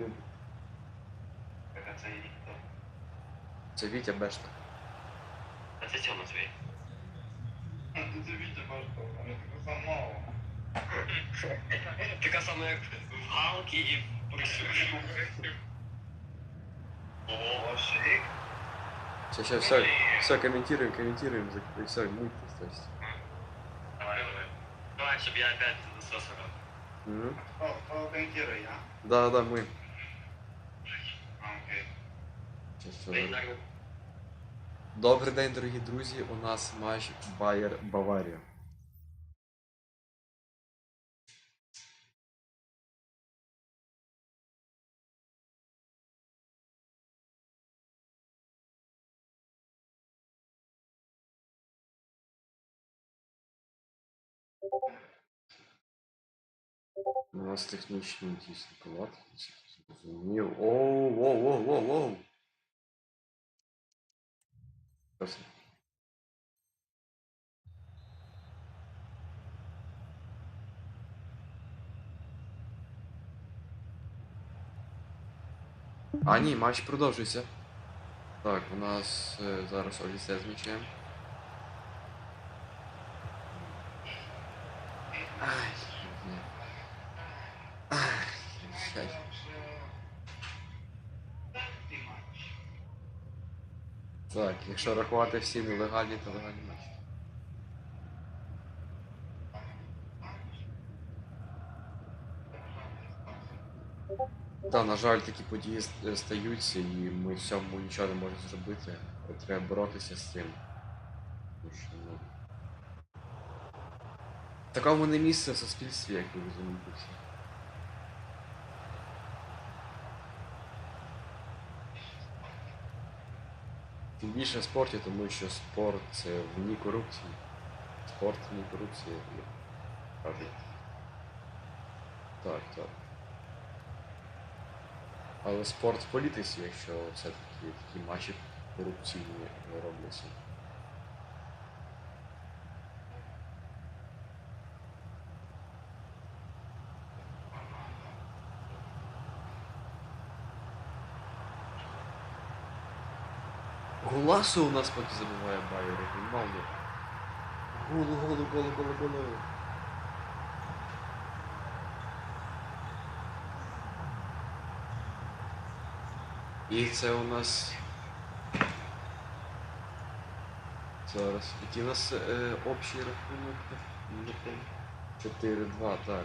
людину. Так, а це і хто? Це Вітя Бешта. А це Тьома твій. Це Вітя бачив, а не така сама. Така сама, як в Галки і в Присюші. О, шик. Все, все, все, все, комментируем, комментируем, зак- все, мультик, то есть. Давай, давай. Давай, щоб я опять. Хто, хто коментує, я? Да, да, мы. А, окей. Щас, все, День да. на Добрий день, дорогі друзі. У нас матч Байер Баварія. У нас технічний якийсь неполадки. Зрозумів. Оу, воу, воу, воу, воу. Красиво. А, ні, матч продовжується. Так, у нас е, зараз Олісе з м'ячем. Ай, ні. Ай, ай. Так, якщо рахувати всі нелегальні, то легальні матчі. Так, на жаль, такі події е, стаються, і ми в цьому нічого не можемо зробити. Треба боротися з цим. Ну... Такому не місце в суспільстві, як ви розумієте. Тим більше в спорті, тому що спорт це вні корупції. Спорт вні корупції, як кажуть. Так, так. Але спорт в політиці, якщо все-таки такі матчі корупційні робляться. Голасу у нас поки забуває Байер, мало. Голу, голу, голу, голу, голу. І це у нас. Зараз. Який у нас е, общий рахунок? 4-2, так.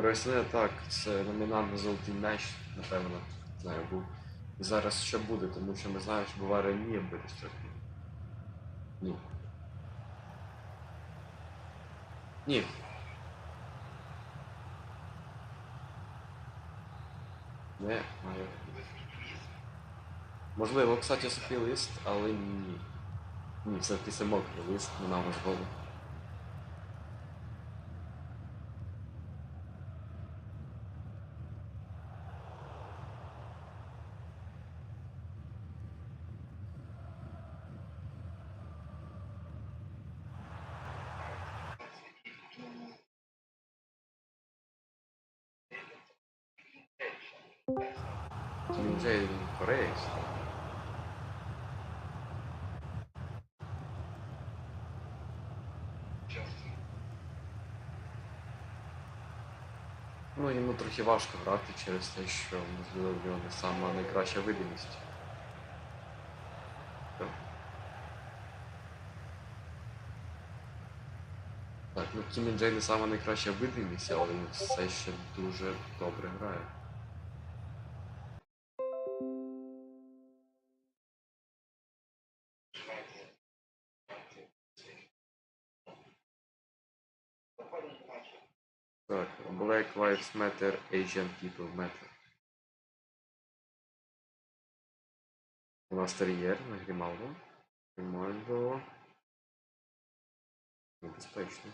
Росія так, це номінант на золотий м'яч, напевно, знаю, був. І зараз що буде, тому що ми знаємо, що Баварія не буде сьогодні. Ні. Ні. Не, має. Можливо, кстати, сухий лист, але ні. Ні, це ти мокрий лист, нам можливо. Він це він. Ну, йому трохи важко грати через те, що можливо в нього не сама найкраща видимість. Так, ну Кімін Джей не сама найкраща видимість, але він все ще дуже добре грає. Arabs matter, Asian people matter. Noastră ieri, în Grimaldo, Grimaldo, небезпечно.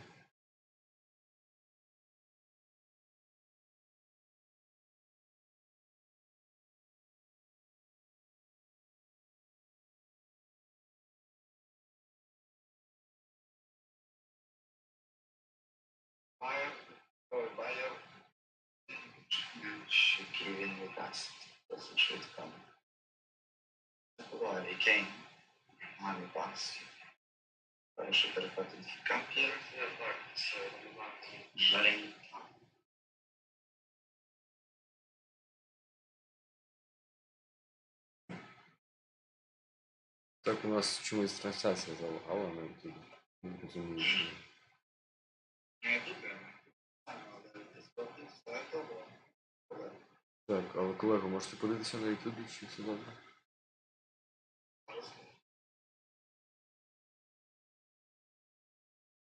Fire. Oh, fire. 20 units doesn't should come. Why again? Money bucks. I should have got it. Come here, Жалень. Так у нас чомусь трансляція залагала, ми тут не розуміємо. Не думаю. Так, але колего, можете подивитися на Ютубі, чи все добре?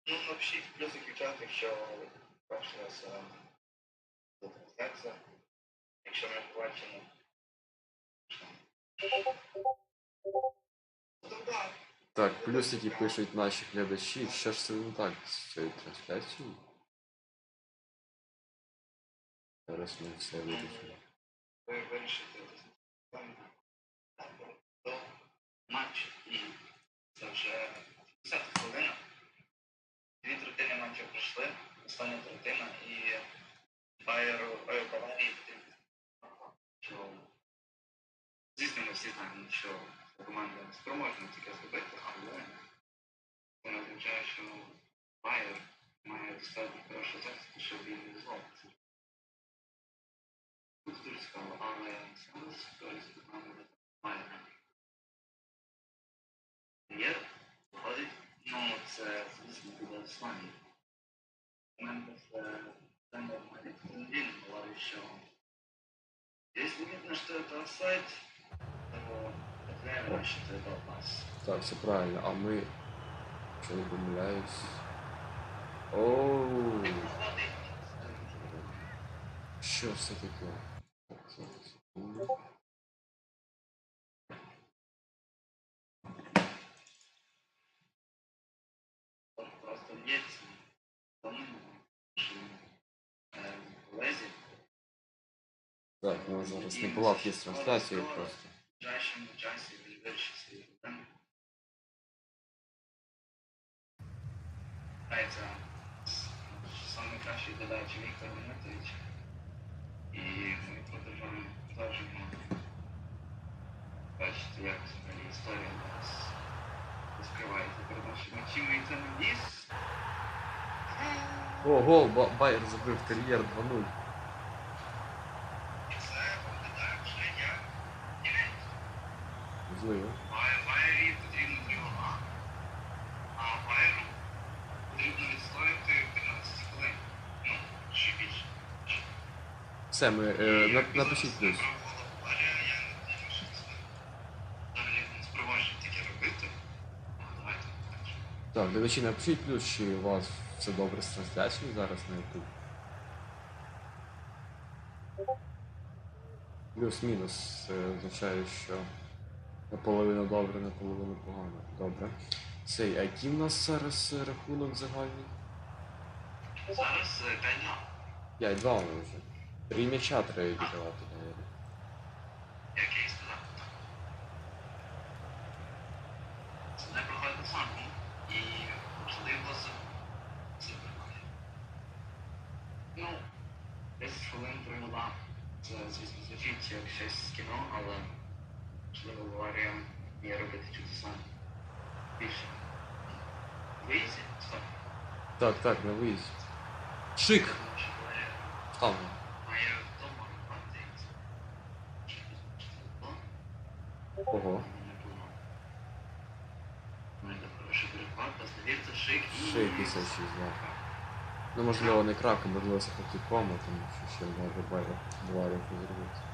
Ну, напишіть плюсики в чат, якщо перший раз е, трансляція. Якщо не побачимо. Ну, так. Так, плюсики пишуть наші глядачі. Що ж це не так з цією трансляцією? Зараз ми все вирішимо. Ви вирішите до матчу. І це вже 50 хвилина. Дві третини матчу пройшли, остання третина і Байеру Баварії. Що звісно, ми всі знаємо, що команда спроможна таке зробити, але це означає, що Байер має достатньо хорошого захисту, щоб він не зловився. Нет, уходит, но с смыслом туда с вами. Моментов там молитвенный день была еще. Здесь видно, что это офсайт, но реально считает от нас. Так, все правильно, а мы... Что я помиляюсь? Оу! Что все такое? Так, ну зараз не була в трансляції просто. в ближайшому часі він вирішить свої проблеми. Грається саме кращий глядач Віктор Дмитрович. І ми продовжуємо продовжуємо бачити, як взагалі історія у нас розкривається перед нашими очима. І це не ліс. О, гол, Ба- Байер забив тер'єр 2-0. Не спроможні таке робити. Ну, Давайте так. Так, глядачі, напишіть плюс, чи у вас все добре з трансляцією зараз на YouTube. Плюс-мінус це означає, що наполовину добре, наполовину погано. Добре. Цей, а який в нас зараз е, рахунок загальний? Зараз е, 5 5-2 ми вже. Три м'яча треба віддавати, мабуть. як я і сказав. Це не проходить самому і можливо з проходить. Ну, 10 хвилин провела. Це, звісно, звучить як щось з кіно, але можливо Баварія вміє робити чудеса більше. Виїзді? Так, так, на виїзд. Шик! Там. Ого. Не. Ну, шик і Сачі, да. Ну, можливо, не крака, можливо, це поки кома, тому що ще може Байер Байер зробити.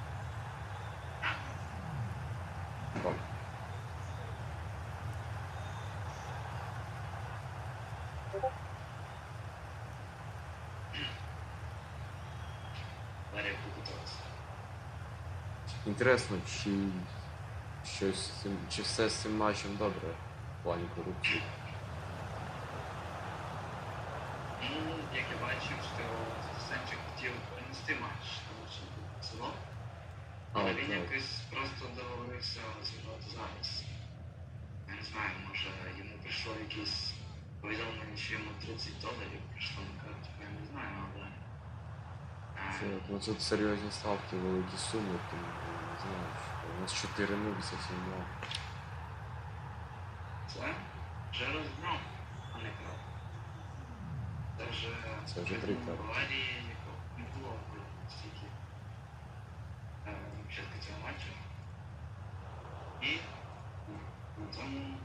Інтересно, чи щось з цим, чи все з цим матчем добре в плані корупції. Ну, як я бачив, що Сенчик хотів перенести матч, тому що був село. Але він якось просто договорився зіграти зараз. Я не знаю, може йому прийшло якесь повідомлення, що йому 30 доларів прийшло на карту, я не знаю, але. е, Це, ну, тут серйозні ставки, великі суми, тому я не знаю, що у нас 4 0 зовсім мало. Це вже розгром, а не кров. Це вже Це вже три крапки. крапки. Баварії якого не було в стільки е, на початку цього матчу. І на тому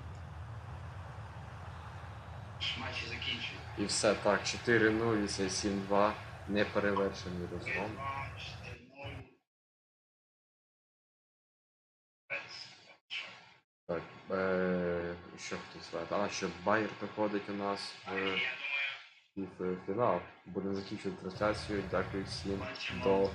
і все так, 4-0 і це 7-2, неперевершений розгром. 3-2, 4-0. Без. Так, е, що хотів сказати? А, що Байер приходить у нас в, в фінал. Будемо закінчувати трансляцію. Дякую всім. До